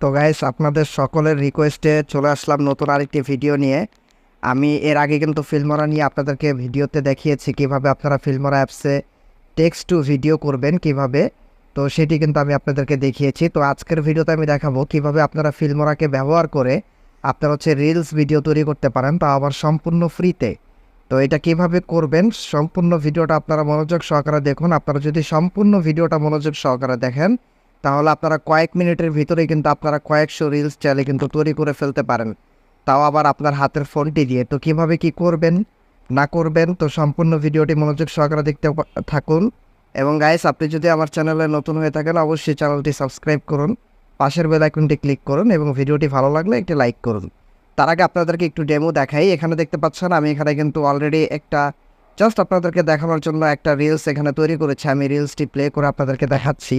তো গাইস আপনাদের সকলের রিকোয়েস্টে চলে আসলাম নতুন আরেকটি ভিডিও নিয়ে। আমি এর আগে কিন্তু ফিল্মরা নিয়ে আপনাদেরকে ভিডিওতে দেখিয়েছি কীভাবে আপনারা ফিল্মরা অ্যাপসে টেক্সট টু ভিডিও করবেন কীভাবে। তো সেটি কিন্তু আমি আপনাদেরকে দেখিয়েছি। তো আজকের ভিডিওতে আমি দেখাবো কীভাবে আপনারা ফিল্মরাকে ব্যবহার করে আপনারা হচ্ছে রিলস ভিডিও তৈরি করতে পারেন, তা আবার সম্পূর্ণ ফ্রিতে তো এটা কীভাবে করবেন, সম্পূর্ণ ভিডিওটা আপনারা মনোযোগ সহকারে দেখুন। আপনারা যদি সম্পূর্ণ ভিডিওটা মনোযোগ সহকারে দেখেন তাহলে আপনারা কয়েক মিনিটের ভিতরে কিন্তু আপনারা কয়েকশো রিলস চাইলে কিন্তু তৈরি করে ফেলতে পারেন। তাও আবার আপনার হাতের ফোনটি দিয়ে। তো কীভাবে কি করবেন? না করবেন? তো সম্পূর্ণ ভিডিওটি মনোযোগ সহকারে দেখতে থাকুন। এবং গাইস আপনি যদি আমার চ্যানেলে নতুন হয়ে থাকেন, অবশ্যই চ্যানেলটি সাবস্ক্রাইব করুন। পাশের বেল আইকনটি ক্লিক করুন এবং ভিডিওটি ভালো লাগলে একটি লাইক করুন। তার আগে আপনাদেরকে একটু ডেমো দেখাই। এখানে দেখতে পাচ্ছেন, আমি এখানে কিন্তু অলরেডি একটা জাস্ট আপনাদেরকে দেখানোর জন্য একটা রিলস এখানে তৈরি করেছি। আমি রিলসটি প্লে করে আপনাদেরকে দেখাচ্ছি।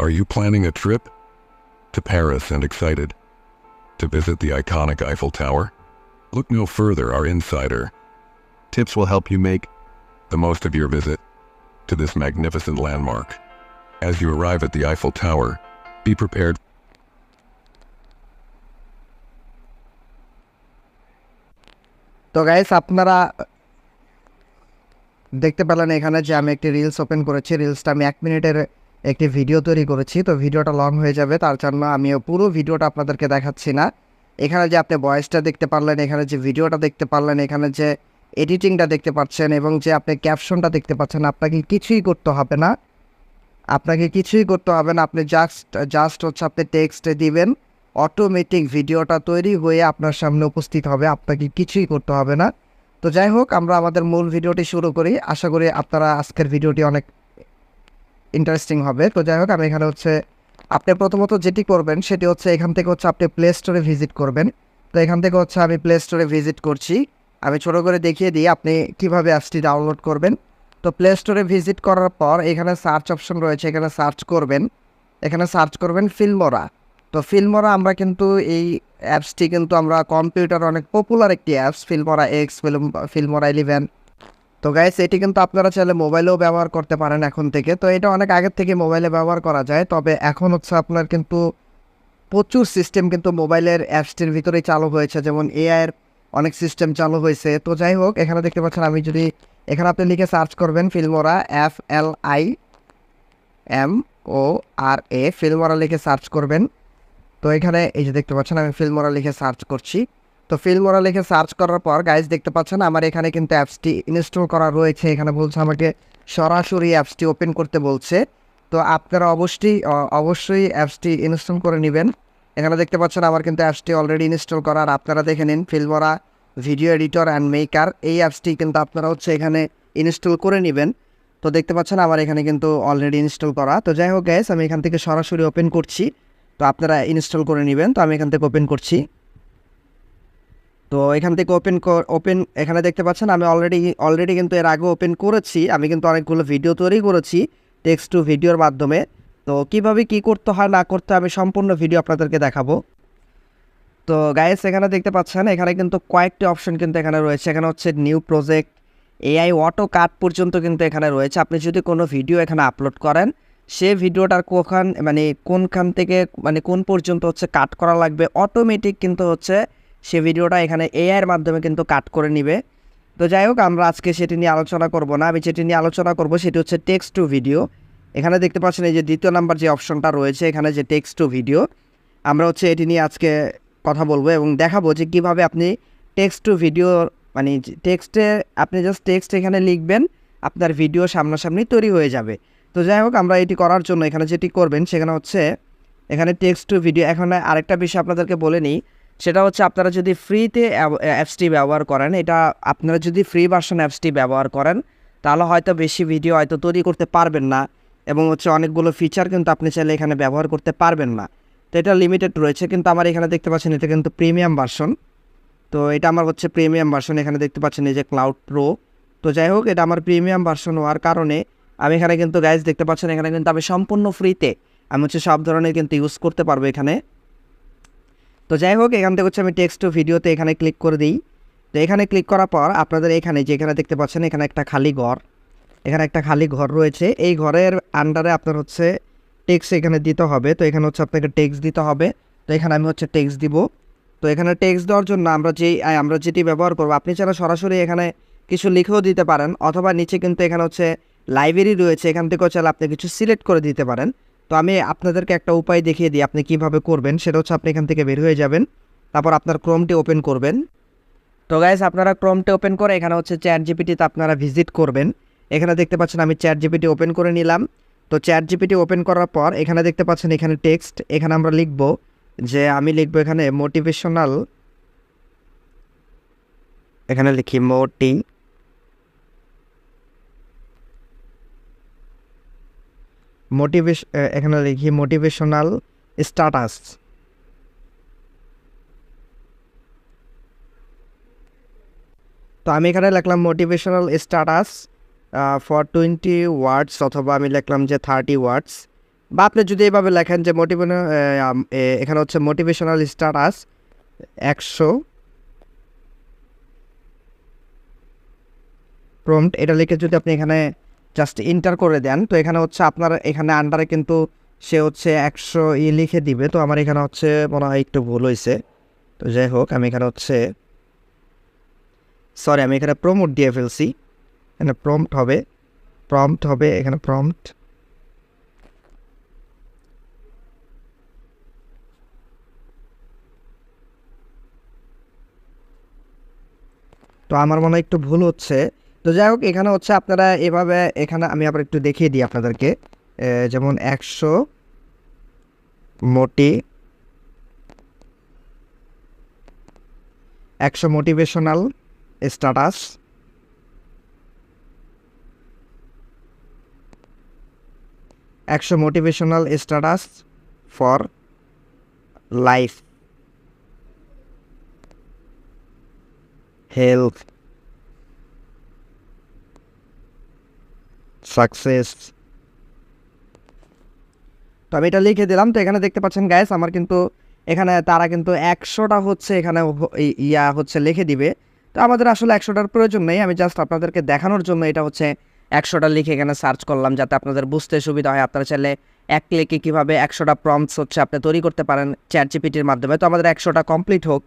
Are you planning a trip to Paris and excited to visit the iconic Eiffel Tower? Look no further, our insider. Tips will help you make the most of your visit to this magnificent landmark. As you arrive at the Eiffel Tower, be prepared তো guys আপনারা দেখতে পেলেন এখানে যে আমি একটি reels open করেছি রিলসটা আমি এক মিনিটের একটি ভিডিও তৈরি করেছি, তো ভিডিওটা লং হয়ে যাবে, তার জন্য আমি পুরো ভিডিওটা আপনাদেরকে দেখাচ্ছি না। এখানে যে আপনি ভয়েসটা দেখতে পারলেন, এখানে যে ভিডিওটা দেখতে পারলেন, এখানে যে এডিটিংটা দেখতে পাচ্ছেন, এবং যে আপনি ক্যাপশনটা দেখতে পাচ্ছেন, আপনাকে কিছুই করতে হবে না। আপনাকে কিছুই করতে হবে না, আপনি জাস্ট জাস্ট হচ্ছে আপনি টেক্সটে দিবেন অটোমেটিক ভিডিওটা তৈরি হয়ে আপনার সামনে উপস্থিত হবে, আপনাকে কিছুই করতে হবে না। তো যাই হোক, আমরা আমাদের মূল ভিডিওটি শুরু করি। আশা করি আপনারা আজকের ভিডিওটি অনেক ইন্টারেস্টিং হবে। তো যাই হোক, আমি এখানে হচ্ছে আপনি প্রথমত যেটি করবেন, সেটি হচ্ছে এখান থেকে হচ্ছে আপনি প্লে স্টোরে ভিজিট করবেন। তো এখান থেকে হচ্ছে আমি প্লে স্টোরে ভিজিট করছি। আমি ছোটো করে দেখিয়ে দিই আপনি কীভাবে অ্যাপসটি ডাউনলোড করবেন। তো প্লে স্টোরে ভিজিট করার পর এখানে সার্চ অপশন রয়েছে, এখানে সার্চ করবেন। এখানে সার্চ করবেন ফিল্মরা তো ফিল্মরা আমরা কিন্তু এই অ্যাপসটি কিন্তু আমরা কম্পিউটার অনেক পপুলার একটি apps Filmora X film Filmora eleven তো গাইস এটি কিন্তু আপনারা চাইলে মোবাইলেও ব্যবহার করতে পারেন এখন থেকে। তো এটা অনেক আগের থেকে মোবাইলে ব্যবহার করা যায়। তবে এখন হচ্ছে আপনার কিন্তু প্রচুর সিস্টেম কিন্তু মোবাইলের অ্যাপসটির ভিতরেই চালু হয়েছে। যেমন এআইয়ের অনেক সিস্টেম চালু হয়েছে। তো যাই হোক, এখানে দেখতে পাচ্ছেন আমি যদি এখানে আপনি লিখে সার্চ করবেন Filmora F L I M O R A Filmora লিখে সার্চ করবেন। তো এখানে এই যে দেখতে পাচ্ছেন আমি ফিল্মরা লিখে সার্চ করছি। তো ফিল্মরা লিখে সার্চ করার পর গাইজ দেখতে পাচ্ছেন আমার এখানে কিন্তু অ্যাপসটি ইনস্টল করা রয়েছে। এখানে বলছে আমাকে সরাসরি অ্যাপসটি ওপেন করতে বলছে। তো আপনারা অবশ্যই অবশ্যই অ্যাপসটি ইনস্টল করে নেবেন। এখানে দেখতে পাচ্ছেন আমার কিন্তু অ্যাপসটি অলরেডি ইনস্টল করা। আর আপনারা দেখে নিন Filmora video editor and maker এই অ্যাপসটি কিন্তু আপনারা হচ্ছে এখানে ইনস্টল করে নেবেন। তো দেখতে পাচ্ছেন আমার এখানে কিন্তু অলরেডি ইনস্টল করা। তো যাই হোক গ্যাস আমি এখান থেকে সরাসরি ওপেন করছি। তো আপনারা ইনস্টল করে নেবেন। তো আমি এখান থেকে ওপেন করছি। তো এখান থেকে ওপেন ওপেন এখানে দেখতে পাচ্ছেন আমি অলরেডি অলরেডি কিন্তু এর আগে ওপেন করেছি। আমি কিন্তু অনেকগুলো ভিডিও তৈরি করেছি টেক্সট টু ভিডিওর মাধ্যমে। তো কীভাবে কি করতে হয়, না করতে আমি সম্পূর্ণ ভিডিও আপনাদেরকে দেখাবো। তো গাইস এখানে দেখতে পাচ্ছেন, এখানে কিন্তু কয়েকটি অপশন কিন্তু এখানে রয়েছে। এখানে হচ্ছে new project AI auto cut পর্যন্ত কিন্তু এখানে রয়েছে। আপনি যদি কোনো ভিডিও এখানে আপলোড করেন, সে ভিডিওটার কোখান মানে কোনখান থেকে মানে কোন পর্যন্ত হচ্ছে কাট করা লাগবে অটোমেটিক কিন্তু হচ্ছে সে ভিডিওটা এখানে এআইয়ের মাধ্যমে কিন্তু কাট করে নিবে। তো যাই হোক আমরা আজকে সেটি নিয়ে আলোচনা করব না। আমি যেটি নিয়ে আলোচনা করব সেটি হচ্ছে টেক্সট টু ভিডিও এখানে দেখতে পাচ্ছেন এই যে দ্বিতীয় নাম্বার যে অপশনটা রয়েছে, এখানে যে টেক্সট টু ভিডিও আমরা হচ্ছে এটি নিয়ে আজকে কথা বলব এবং দেখাবো যে কীভাবে আপনি টেক্সট টু ভিডিও মানে টেক্সটে আপনি জাস্ট টেক্সট এখানে লিখবেন, আপনার ভিডিও সামনাসামনি তৈরি হয়ে যাবে। তো যাই হোক আমরা এটি করার জন্য এখানে যেটি করবেন সেখানে হচ্ছে, এখানে টেক্সট টু ভিডিও এখানে আরেকটা বিষয় আপনাদেরকে বলে নিই সেটা হচ্ছে আপনারা যদি ফ্রিতে অ্যাপসটি ব্যবহার করেন, এটা আপনারা যদি ফ্রি ভার্সন অ্যাপসটি ব্যবহার করেন, তাহলে হয়তো বেশি ভিডিও হয়তো তৈরি করতে পারবেন না এবং হচ্ছে অনেকগুলো ফিচার কিন্তু আপনি চাইলে এখানে ব্যবহার করতে পারবেন না। তো এটা লিমিটেড রয়েছে, কিন্তু আমার এখানে দেখতে পাচ্ছেন এটা কিন্তু প্রিমিয়াম ভার্সন তো এটা আমার হচ্ছে প্রিমিয়াম ভার্সন এখানে দেখতে পাচ্ছেন এই যে ক্লাউড প্রো তো যাই হোক, এটা আমার প্রিমিয়াম ভার্সন হওয়ার কারণে আমি এখানে কিন্তু গাইজ দেখতে পাচ্ছেন, এখানে কিন্তু আমি সম্পূর্ণ ফ্রিতে আমি হচ্ছে সব ধরনের কিন্তু ইউজ করতে পারব এখানে। তো যাই হোক, এখান থেকে হচ্ছে আমি টেক্সট টু ভিডিওতে এখানে ক্লিক করে দিই। তো এখানে ক্লিক করার পর আপনাদের এখানে যে এখানে দেখতে পাচ্ছেন, এখানে একটা খালি ঘর। এখানে একটা খালি ঘর রয়েছে। এই ঘরের আন্ডারে আপনার হচ্ছে টেক্সট এখানে দিতে হবে। তো এখানে হচ্ছে আপনাকে টেক্সট দিতে হবে। তো এখানে আমি হচ্ছে টেক্সট দিব। তো এখানে টেক্সট দেওয়ার জন্য আমরা যেই আমরা যেটি ব্যবহার করব, আপনি ছাড়া সরাসরি এখানে কিছু লিখেও দিতে পারেন। অথবা নিচে কিন্তু এখানে হচ্ছে লাইব্রেরি রয়েছে। এখান থেকেও চাইলে আপনি কিছু সিলেক্ট করে দিতে পারেন। তো আমি আপনাদেরকে একটা উপায় দেখিয়ে দিই আপনি কীভাবে করবেন। সেটা হচ্ছে আপনি এখান থেকে বের হয়ে যাবেন। তারপর আপনার ক্রোমটি ওপেন করবেন। তো গাইজ আপনারা ক্রোমটি ওপেন করে এখানে হচ্ছে চ্যাট জিপিটিতে আপনারা ভিজিট করবেন। এখানে দেখতে পাচ্ছেন আমি চ্যাট জিপিটি ওপেন করে নিলাম। তো চ্যাট জিপিটি ওপেন করার পর এখানে দেখতে পাচ্ছেন এখানে টেক্সট এখানে আমরা লিখব যে আমি লিখব এখানে মোটিভেশনাল এখানে লিখি মোটি মোটিভেশ এখানে লিখি মোটিভেশনাল স্ট্যাটাস তো আমি এখানে লিখলাম motivational status for twenty words অথবা আমি লিখলাম যে থার্টি ওয়ার্ডস বা আপনি যদি এভাবে লেখেন যে মোটিভেশন এখানে হচ্ছে মোটিভেশনাল স্ট্যাটাস একশো। প্রম্পট এটা লিখে যদি আপনি এখানে জাস্ট ইন্টার করে দেন। তো এখানে হচ্ছে আপনার এখানে আন্ডারে কিন্তু সে হচ্ছে একশো ই লিখে দিবে। তো আমার এখানে হচ্ছে মনে হয় একটু ভুল হয়েছে। তো যাই হোক, আমি এখানে হচ্ছে সরি আমি এখানে প্রমোট দিয়ে ফেলছি। এখানে প্রম্পট হবে। প্রম্পট হবে, এখানে প্রম্পট তো আমার মনে হয় একটু ভুল হচ্ছে। তো যাই হোক, এখানে হচ্ছে আপনারা এভাবে, এখানে আমি আবার একটু দেখিয়ে দিই আপনাদেরকে। যেমন একশো মোটি, একশো মোটিভেশনাল স্ট্যাটাস, একশো motivational status for life, health. Success তো আমি এটা লিখে দিলাম তো এখানে দেখতে পাচ্ছেন গ্যাস আমার কিন্তু এখানে তারা কিন্তু একশোটা হচ্ছে এখানে ইয়া হচ্ছে লিখে দিবে। তো আমাদের আসলে একশোটার প্রয়োজন নেই, আমি জাস্ট আপনাদেরকে দেখানোর জন্য এটা হচ্ছে একশোটা লিখে এখানে সার্চ করলাম যাতে আপনাদের বুঝতে সুবিধা হয়। আপনারা চাইলে এক ক্লিকে কীভাবে একশোটা প্রম্পটস হচ্ছে আপনি তৈরি করতে পারেন চ্যাট জিপিটির মাধ্যমে। তো আমাদের একশোটা কমপ্লিট হোক।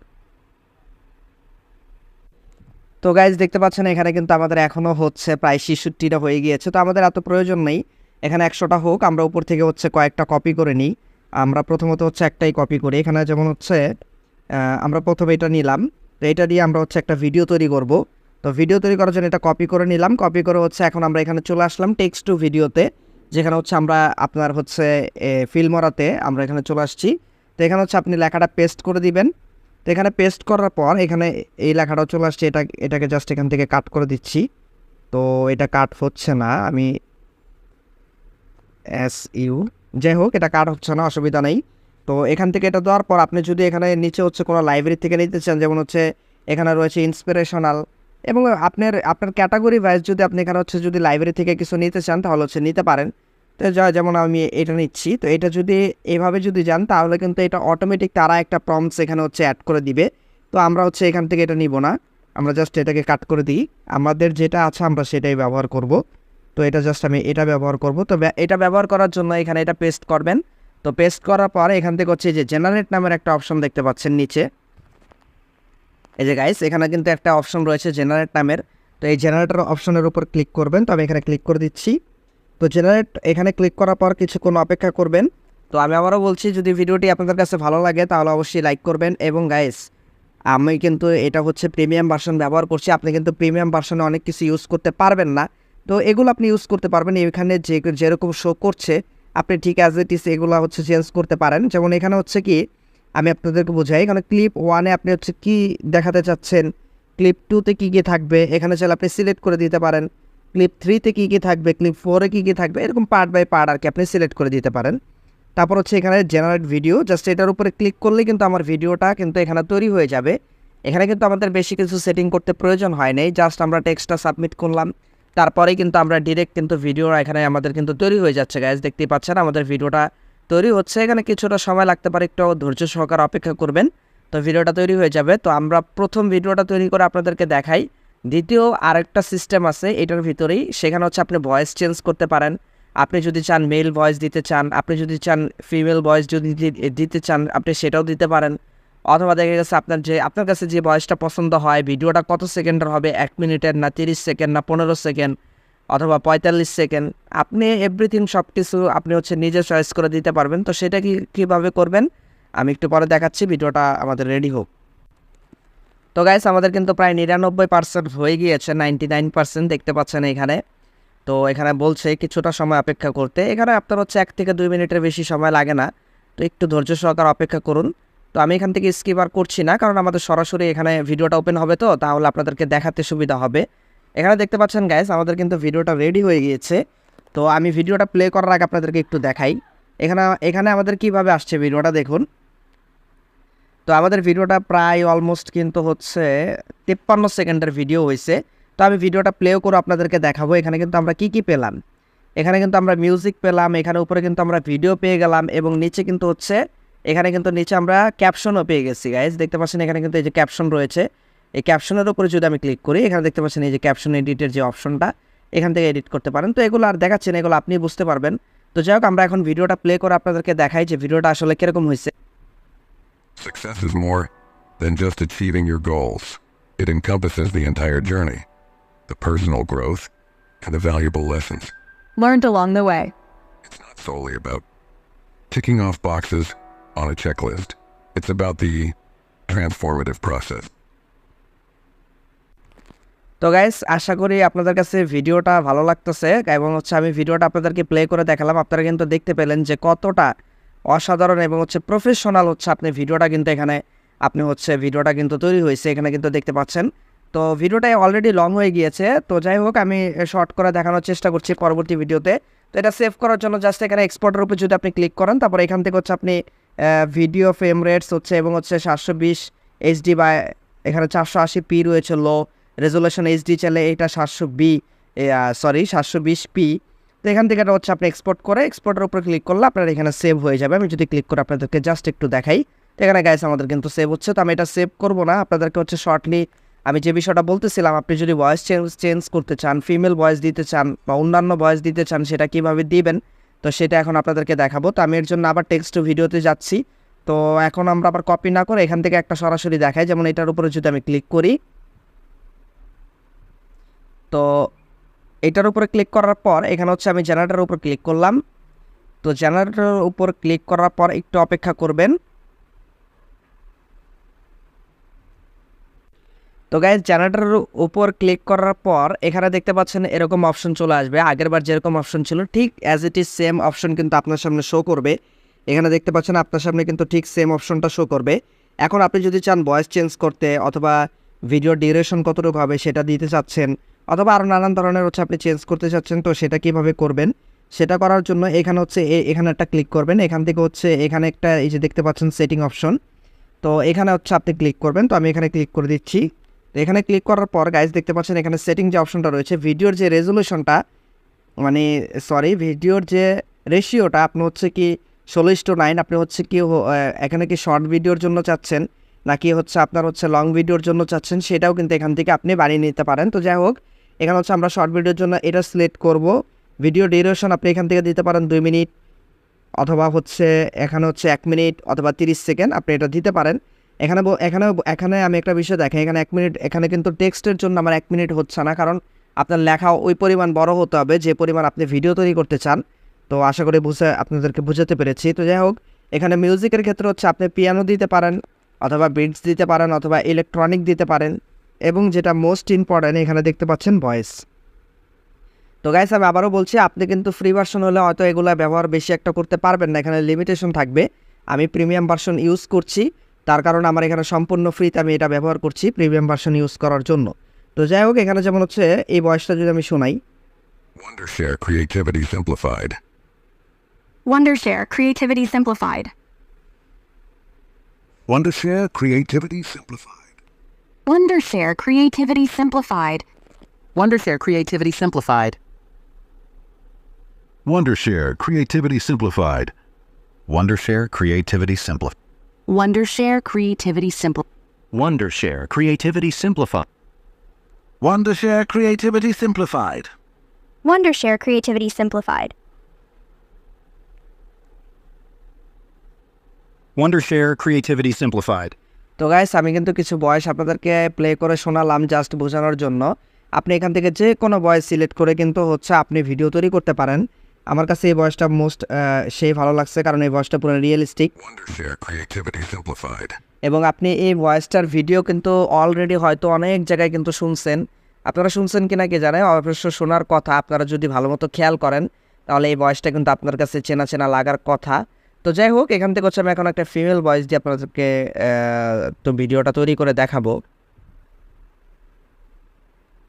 তো গাইজ দেখতে পাচ্ছেন, এখানে কিন্তু আমাদের এখনও হচ্ছে প্রায় ছেষট্টিটা হয়ে গিয়েছে। তো আমাদের এত প্রয়োজন নেই। এখানে একশোটা হোক, আমরা উপর থেকে হচ্ছে কয়েকটা কপি করে নিই। আমরা প্রথমত হচ্ছে একটাই কপি করি। এখানে যেমন হচ্ছে আমরা প্রথমে এটা নিলাম। তো এটা দিয়ে আমরা হচ্ছে একটা ভিডিও তৈরি করব। তো ভিডিও তৈরি করার জন্য এটা কপি করে নিলাম। কপি করে হচ্ছে এখন আমরা এখানে চলে আসলাম টেক্সট টু ভিডিওতে যেখানে হচ্ছে আমরা আপনার হচ্ছে ফিল্মরাতে আমরা এখানে চলে আসছি। তো এখানে হচ্ছে আপনি লেখাটা পেস্ট করে দিবেন। তো এখানে পেস্ট করার পর এখানে এই লেখাটাও চলে আসছে, এটা, এটাকে জাস্ট এখান থেকে কাট করে দিচ্ছি। তো এটা কাট হচ্ছে না, আমি এস ইউ যাই হোক, এটা কাট হচ্ছে না, অসুবিধা নেই। তো এখান থেকে এটা দেওয়ার পর আপনি যদি এখানে নিচে হচ্ছে কোনো লাইব্রেরি থেকে নিতে চান, যেমন হচ্ছে এখানে রয়েছে ইন্সপিরেশনাল এবং আপনার আপনার ক্যাটাগরি ওয়াইজ যদি আপনি এখানে হচ্ছে যদি লাইব্রেরি থেকে কিছু নিতে চান, তাহলে হচ্ছে নিতে পারেন। তো যা, যেমন আমি এটা নিচ্ছি। তো এটা যদি এভাবে যদি যান, তাহলে কিন্তু এটা অটোমেটিক তারা একটা প্রম্পটস এখানে হচ্ছে অ্যাড করে দিবে। তো আমরা হচ্ছে এখান থেকে এটা নিব না। আমরা জাস্ট এটাকে কাট করে দিই। আমাদের যেটা আছে, আমরা সেটাই ব্যবহার করব। তো এটা জাস্ট আমি এটা ব্যবহার করব। তো এটা ব্যবহার করার জন্য এখানে এটা পেস্ট করবেন। তো পেস্ট করার পরে এখান থেকে হচ্ছে যে জেনারেট নামের একটা অপশন দেখতে পাচ্ছেন নিচে। এই যে গাইস এখানে কিন্তু একটা অপশন রয়েছে জেনারেট নামের। তো এই জেনারেটর অপশনের উপর ক্লিক করবেন। তো আমি এখানে ক্লিক করে দিচ্ছি। তো জেনারেট এখানে ক্লিক করার পর কিছুক্ষণ অপেক্ষা করবেন। তো আমি আবারও বলছি, যদি ভিডিওটি আপনাদের কাছে ভালো লাগে, তাহলে অবশ্যই লাইক করবেন এবং গাইস আমি কিন্তু এটা হচ্ছে প্রিমিয়াম ভার্সন ব্যবহার করছি। আপনি কিন্তু প্রিমিয়াম ভার্সনে অনেক কিছু ইউজ করতে পারবেন না। তো এগুলো আপনি ইউজ করতে পারবেন, এখানে যে যেরকম শো করছে, আপনি ঠিক অ্যাজ ইট ইস এগুলো হচ্ছে চেঞ্জ করতে পারেন। যেমন এখানে হচ্ছে কি, আমি আপনাদেরকে বোঝাই, এখানে ক্লিপ ওয়ানে আপনি হচ্ছে কি দেখাতে চাচ্ছেন ক্লিপ টুতে কী কী থাকবে, এখানে চাইলে আপনি সিলেক্ট করে দিতে পারেন। ক্লিপ থ্রিতে কী কী থাকবে ক্লিপ ফোরে কী কী থাকবে, এরকম পার্ট বাই পার্ট আর কি আপনি সিলেক্ট করে দিতে পারেন। তারপর হচ্ছে এখানে জেনারেট ভিডিও জাস্ট এটার উপরে ক্লিক করলে কিন্তু আমার ভিডিওটা কিন্তু এখানে তৈরি হয়ে যাবে। এখানে কিন্তু আমাদের বেশি কিছু সেটিং করতে প্রয়োজন হয় নাই জাস্ট আমরা টেক্সটটা সাবমিট করলাম। তারপরেই কিন্তু আমরা ডিরেক্ট কিন্তু ভিডিও এখানে আমাদের কিন্তু তৈরি হয়ে যাচ্ছে গ্যাস দেখতেই পাচ্ছেন আমাদের ভিডিওটা তৈরি হচ্ছে। এখানে কিছুটা সময় লাগতে পারে, একটু ধৈর্য সহকারে অপেক্ষা করবেন। তো ভিডিওটা তৈরি হয়ে যাবে। তো আমরা প্রথম ভিডিওটা তৈরি করে আপনাদেরকে দেখাই। দ্বিতীয় আরেকটা সিস্টেম আছে, এটার ভিতরেই সেখানে হচ্ছে আপনি ভয়েস চেঞ্জ করতে পারেন। আপনি যদি চান মেল ভয়েস দিতে চান, আপনি যদি চান ফিমেল ভয়েস যদি দিতে চান, আপনি সেটাও দিতে পারেন। অথবা দেখা গেছে আপনার যে, আপনার কাছে যে ভয়েসটা পছন্দ হয়, ভিডিওটা কত সেকেন্ডের হবে? এক মিনিটের না তিরিশ সেকেন্ড না পনেরো সেকেন্ড? অথবা পঁয়তাল্লিশ সেকেন্ড? আপনি এভরিথিং সব কিছু আপনি হচ্ছে নিজে চয়েস করে দিতে পারবেন। তো সেটা কি, কীভাবে করবেন? আমি একটু পরে দেখাচ্ছি, ভিডিওটা আমাদের রেডি হোক। তো গাইস আমাদের কিন্তু প্রায় নিরানব্বই পার্সেন্ট হয়ে গিয়েছে নাইনটি নাইন পার্সেন্ট দেখতে পাচ্ছেন এখানে। তো এখানে বলছে কিছুটা সময় অপেক্ষা করতে। এখানে আপনার হচ্ছে এক থেকে দুই মিনিটের বেশি সময় লাগে না। তো একটু ধৈর্য সহকার অপেক্ষা করুন। তো আমি এখান থেকে স্কিপ আর করছি না, কারণ আমাদের সরাসরি এখানে ভিডিওটা ওপেন হবে তো, তাহলে আপনাদেরকে দেখাতে সুবিধা হবে। এখানে দেখতে পাচ্ছেন গাইস আমাদের কিন্তু ভিডিওটা রেডি হয়ে গিয়েছে। তো আমি ভিডিওটা প্লে করার আগে আপনাদেরকে একটু দেখাই। এখানে এখানে আমাদের কীভাবে আসছে ভিডিওটা দেখুন। তো আমাদের ভিডিওটা প্রায় অলমোস্ট কিন্তু হচ্ছে তেপ্পান্ন সেকেন্ডের ভিডিও হয়েছে। তো আমি ভিডিওটা প্লেও করে আপনাদেরকে দেখাবো, এখানে কিন্তু আমরা কি কি পেলাম। এখানে কিন্তু আমরা মিউজিক পেলাম, এখানে উপরে কিন্তু আমরা ভিডিও পেয়ে গেলাম এবং নিচে কিন্তু হচ্ছে, এখানে কিন্তু নিচে আমরা ক্যাপশনও পেয়ে গেছি গাইজ দেখতে পাচ্ছেন এখানে কিন্তু এই যে ক্যাপশন রয়েছে। এই ক্যাপশনের উপরে যদি আমি ক্লিক করি, এখানে দেখতে পাচ্ছেন এই যে ক্যাপশন এডিটের যে অপশনটা এখান থেকে এডিট করতে পারেন। তো এগুলো আর দেখাচ্ছেন এগুলো আপনি বুঝতে পারবেন। তো যাই হোক, আমরা এখন ভিডিওটা প্লে করে আপনাদেরকে দেখাই যে ভিডিওটা আসলে কীরকম হয়েছে। Success is more than just achieving your goals. It encompasses the entire journey, the personal growth, and the valuable lessons. learned along the way. It's not solely about ticking off boxes on a checklist. It's about the transformative process. তো guys আশা করি আপনাদের কাছে ভিডিওটা ভালো লাগতেছে এবং হচ্ছে আমি ভিডিওটা আপনাদেরকে প্লে করে দেখালাম আপনারা কিন্তু দেখতে পেলেন যে কতটা অসাধারণ এবং হচ্ছে প্রফেশনাল হচ্ছে আপনি ভিডিওটা কিন্তু এখানে, আপনি হচ্ছে ভিডিওটা কিন্তু তৈরি হয়েছে, এখানে কিন্তু দেখতে পাচ্ছেন। তো ভিডিওটা অলরেডি লং হয়ে গিয়েছে, তো যাই হোক আমি শর্ট করে দেখানোর চেষ্টা করছি পরবর্তী ভিডিওতে। তো এটা সেভ করার জন্য জাস্ট এখানে এক্সপোর্টের উপর যদি আপনি ক্লিক করেন, তারপর এখান থেকে হচ্ছে আপনি ভিডিও ফ্রেম রেটস হচ্ছে এবং হচ্ছে সাতশো বিশ এইচডি বা এখানে চারশো আশি পি রয়েছে লো রেজুলেশন এইচডি চাইলে এটা সাতশো বি সরি সাতশো বিশ পি এখান থেকে এটা হচ্ছে আপনি এক্সপোর্ট করে এক্সপোর্টের উপর ক্লিক করলে আপনার এখানে সেভ হয়ে যাবে। আমি যদি ক্লিক করে আপনাদেরকে জাস্ট একটু দেখাই। এখানে গাইস আমাদের কিন্তু সেভ হচ্ছে। তো আমি এটা সেভ করব না। আপনাদেরকে হচ্ছে শর্টলি আমি যে বিষয়টা বলতেছিলাম, আপনি যদি ভয়েস চেঞ্জ চেঞ্জ করতে চান ফিমেল ভয়েস দিতে চান বা অন্যান্য ভয়েস দিতে চান, সেটা কীভাবে দিবেন? তো সেটা এখন আপনাদেরকে দেখাবো। তো আমি এর জন্য আবার টেক্সট ভিডিওতে যাচ্ছি। তো এখন আমরা আবার কপি না করে এখান থেকে একটা সরাসরি দেখাই। যেমন এটার উপরে যদি আমি ক্লিক করি, তো এটার উপরে ক্লিক করার পর, এখানে হচ্ছে আমি জেনারেটারের উপর ক্লিক করলাম। তো জেনারেটরের উপর ক্লিক করার পর একটু অপেক্ষা করবেন। তো গাইজ জেনারেটরের উপর ক্লিক করার পর, এখানে দেখতে পাচ্ছেন এরকম অপশন চলে আসবে। আগের বার যেরকম অপশন ছিল, ঠিক as it is same option কিন্তু আপনার সামনে শো করবে। এখানে দেখতে পাচ্ছেন আপনার সামনে কিন্তু ঠিক সেম অপশনটা শো করবে। এখন আপনি যদি চান ভয়েস চেঞ্জ করতে অথবা ভিডিও ডিউরেশন কতটুকু হবে সেটা দিতে চাচ্ছেন অথবা আরও নানান ধরনের হচ্ছে আপনি চেঞ্জ করতে চাচ্ছেন, তো সেটা কীভাবে করবেন? সেটা করার জন্য এখানে হচ্ছে এখানে একটা ক্লিক করবেন। এখান থেকে হচ্ছে এখানে একটা এই যে দেখতে পাচ্ছেন সেটিং অপশন তো এখানে হচ্ছে আপনি ক্লিক করবেন। তো আমি এখানে ক্লিক করে দিচ্ছি। তো এখানে ক্লিক করার পর গাইজ দেখতে পাচ্ছেন এখানে সেটিং যে অপশনটা রয়েছে ভিডিওর যে রেজলিউশনটা মানে সরি ভিডিওর যে রেশিওটা আপনি হচ্ছে কি ষোলো টু নাইন আপনি হচ্ছে কি এখানে কি শর্ট ভিডিওর জন্য চাচ্ছেন, নাকি হচ্ছে আপনার হচ্ছে লং ভিডিওর জন্য চাচ্ছেন, সেটাও কিন্তু এখান থেকে আপনি বানিয়ে নিতে পারেন। তো যাই হোক এখানে হচ্ছে আমরা শর্ট ভিডিওর জন্য এটা সিলেক্ট করব। ভিডিও ডিউরেশন আপনি এখান থেকে দিতে পারেন দুই মিনিট অথবা হচ্ছে এখানে হচ্ছে এক মিনিট অথবা তিরিশ সেকেন্ড আপনি এটা দিতে পারেন। এখানে এখানে এখানে আমি একটা বিষয় দেখাই, এখানে এক মিনিট এখানে কিন্তু টেক্সটের জন্য আমার এক মিনিট হচ্ছে না, কারণ আপনার লেখা ওই পরিমাণ বড় হতে হবে, যে পরিমাণ আপনি ভিডিও তৈরি করতে চান। তো আশা করি বুঝে, আপনাদেরকে বুঝাতে পেরেছি। তো যাই হোক, এখানে মিউজিকের ক্ষেত্রে হচ্ছে আপনি পিয়ানো দিতে পারেন অথবা বিটস দিতে পারেন অথবা ইলেকট্রনিক দিতে পারেন। এবং যেটা মোস্ট ইম্পর্ট্যান্ট এখানে দেখতে পাচ্ছেন ভয়েস তো গাইস আমি আবারও বলছি আপনি কিন্তু ফ্রি ভার্সন হলে হয়তো এগুলো ব্যবহার বেশি একটা করতে পারবেন না এখানে লিমিটেশন থাকবে আমি প্রিমিয়াম ভার্সন ইউজ করছি তার কারণে আমার এখানে সম্পূর্ণ ফ্রিতে আমি এটা ব্যবহার করছি প্রিমিয়াম ভার্সন ইউজ করার জন্য তো যাই হোক এখানে যেমন হচ্ছে এই ভয়েসটা যদি আমি শোনাই Wondershare Creativity Simplified. Wondershare Creativity Simplified. Wondershare Creativity Simplified. Wondershare Creativity Simplified. Wondershare Creativity Simplified. Wondershare Creativity Simplified. Wondershare Creativity Simplified. Wondershare Creativity Simplified. Wondershare Creativity Simplified. Wondershare Creativity Simplified. Wondershare Creativity Simplified. Wondershare Creativity Simplified. তো guys আমি কিন্তু কিছু voice আপনাদেরকে play করে শোনালাম just বোঝানোর জন্য। আপনি এখান থেকে যে কোনো ভয়েস সিলেক্ট করে কিন্তু হচ্ছে আপনি ভিডিও তৈরি করতে পারেন। আমার কাছে এই ভয়েসটা মোস্ট সেই ভালো লাগছে কারণ এই ভয়েসটা পুরো রিয়েলিস্টিক এবং আপনি এই ভয়েসটার ভিডিও কিন্তু অলরেডি হয়তো অনেক জায়গায় কিন্তু শুনছেন। আপনারা শুনছেন কি না কি জানে? অবশ্য শোনার কথা। আপনারা যদি ভালো মতো খেয়াল করেন তাহলে এই ভয়েসটা কিন্তু আপনার কাছে চেনা চেনা লাগার কথা। তো যাই হোক এখান থেকে হচ্ছে আমি এখন একটা ফিমেল ভয়েস দিয়ে আপনাদেরকে তো ভিডিওটা তৈরি করে দেখাবো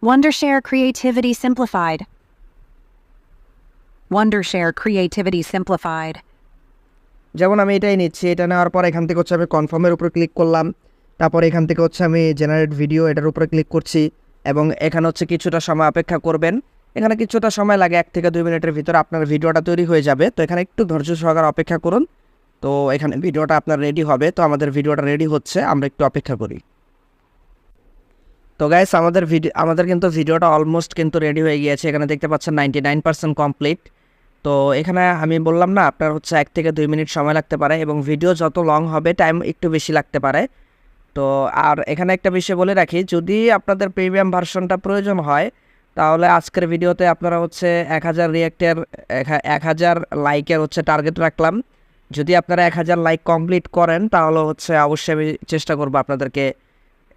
Wondershare Creativity Simplified. Wondershare Creativity Simplified. যেমন আমি এটাই নিচ্ছি এটা নেওয়ার পর এখান থেকে হচ্ছে আমি কনফার্মের উপরে ক্লিক করলাম তারপর এখান থেকে হচ্ছে আমি জেনারেট ভিডিও এটার উপরে ক্লিক করছি এবং এখানে হচ্ছে কিছুটা সময় অপেক্ষা করবেন এখানে কিছুটা সময় লাগে এক থেকে দুই মিনিটের ভিতরে আপনার ভিডিওটা তৈরি হয়ে যাবে। তো এখানে একটু ধৈর্য সহকারে অপেক্ষা করুন। তো এখানে ভিডিওটা আপনার রেডি হবে। তো আমাদের ভিডিওটা রেডি হচ্ছে, আমরা একটু অপেক্ষা করি। তো গাইস আমাদের ভিডিও আমাদের কিন্তু ভিডিওটা অলমোস্ট কিন্তু রেডি হয়ে গিয়েছে। এখানে দেখতে পাচ্ছেন নাইনটি নাইন পার্সেন্ট কমপ্লিট তো এখানে আমি বললাম না, আপনার হচ্ছে এক থেকে দুই মিনিট সময় লাগতে পারে এবং ভিডিও যত লং হবে টাইম একটু বেশি লাগতে পারে। তো আর এখানে একটা বিষয় বলে রাখি, যদি আপনাদের প্রিমিয়াম ভার্সনটা প্রয়োজন হয় তাহলে আজকের ভিডিওতে আপনারা হচ্ছে এক হাজার রিয়েক্টের এক হাজার লাইকের হচ্ছে টার্গেট রাখলাম। যদি আপনারা এক হাজার লাইক কমপ্লিট করেন, তাহলে হচ্ছে অবশ্যই আমি চেষ্টা করব আপনাদেরকে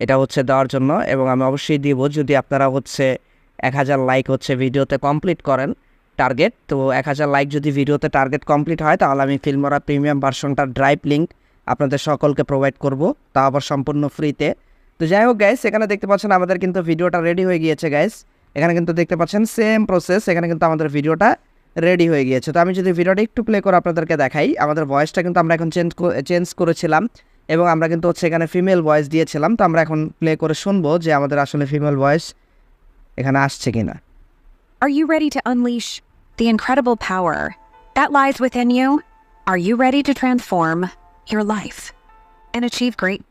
এটা হচ্ছে দেওয়ার জন্য। এবং আমি অবশ্যই দিব, যদি আপনারা হচ্ছে এক হাজার লাইক হচ্ছে ভিডিওতে কমপ্লিট করেন টার্গেট তো এক হাজার লাইক যদি ভিডিওতে টার্গেট কমপ্লিট হয়, তাহলে আমি ফিল্মরা প্রিমিয়াম ভার্সনটার ড্রাইভ লিঙ্ক আপনাদের সকলকে প্রোভাইড করব। তা আবার সম্পূর্ণ ফ্রিতে তো যাই হোক গাইস এখানে দেখতে পাচ্ছেন আমাদের কিন্তু ভিডিওটা রেডি হয়ে গিয়েছে গাইস এখানে কিন্তু দেখতে পাচ্ছেন সেম প্রসেস এখানে কিন্তু আমাদের ভিডিওটা রেডি হয়ে গিয়েছে তো আমি যদি ভিডিওটা একটু প্লে করে আপনাদেরকে দেখাই, আমাদের ভয়েসটা কিন্তু আমরা এখন চেঞ্জ চেঞ্জ করেছিলাম এবং আমরা কিন্তু হচ্ছে এখানে ফিমেল ভয়েস দিয়েছিলাম তো আমরা এখন প্লে করে শুনব যে আমাদের আসলে ফিমেল ভয়েস এখানে আসছে কিনা Are you ready to unleash the incredible power that lies within you? Are you ready to transform your life and achieve great?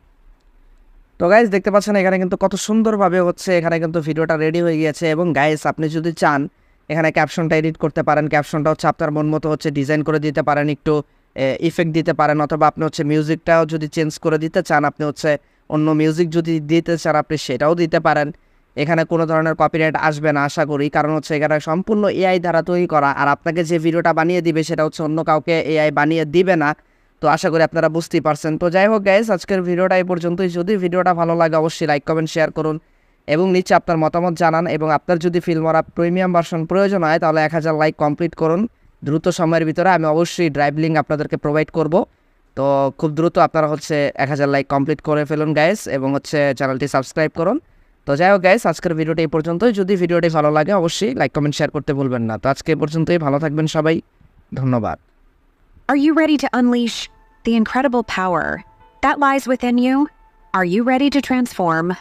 তো গাইস দেখতে পাচ্ছেন এখানে কিন্তু কত সুন্দরভাবে হচ্ছে এখানে কিন্তু ভিডিওটা রেডি হয়ে গিয়েছে এবং গাইস আপনি যদি চান, এখানে ক্যাপশনটা এডিট করতে পারেন ক্যাপশনটা হচ্ছে আপনার মন মতো হচ্ছে ডিজাইন করে দিতে পারেন, একটু ইফেক্ট দিতে পারেন, অথবা আপনি হচ্ছে মিউজিকটাও যদি চেঞ্জ করে দিতে চান, আপনি হচ্ছে অন্য মিউজিক যদি দিতে চান, আপনি সেটাও দিতে পারেন। এখানে কোনো ধরনের কপিরাইট আসবে না, আশা করি, কারণ হচ্ছে এখানে সম্পূর্ণ এআই দ্বারা তৈরি করা, আর আপনাকে যে ভিডিওটা বানিয়ে দিবে, সেটা হচ্ছে অন্য কাউকে এআই বানিয়ে দিবে না। তো আশা করি আপনারা বুঝতেই পারছেন। তো যাই হোক গ্যাস আজকের ভিডিওটা এই পর্যন্তই। যদি ভিডিওটা ভালো লাগে, অবশ্যই লাইক কমেন্ট শেয়ার করুন এবং নিচে আপনার মতামত জানান এবং আপনার যদি ফিল্মরা প্রিমিয়াম ভার্সন প্রয়োজন হয়, তাহলে এক হাজার লাইক কমপ্লিট করুন। দ্রুত সময়ের ভিতরে আমি অবশ্যই ড্রাইভ লিঙ্ক আপনাদেরকে প্রোভাইড করব। তো খুব দ্রুত আপনারা হচ্ছে এক হাজার লাইক কমপ্লিট করে ফেলুন গ্যাস এবং হচ্ছে চ্যানেলটি সাবস্ক্রাইব করুন। তো যাই হোক গ্যাস আজকের ভিডিওটি এই পর্যন্তই। যদি ভিডিওটি ভালো লাগে, অবশ্যই লাইক কমেন্ট শেয়ার করতে ভুলবেন না। তো আজকে পর্যন্তই। ভালো থাকবেন সবাই। ধন্যবাদ। Are you ready to unleash the incredible power that lies within you? Are you ready to transform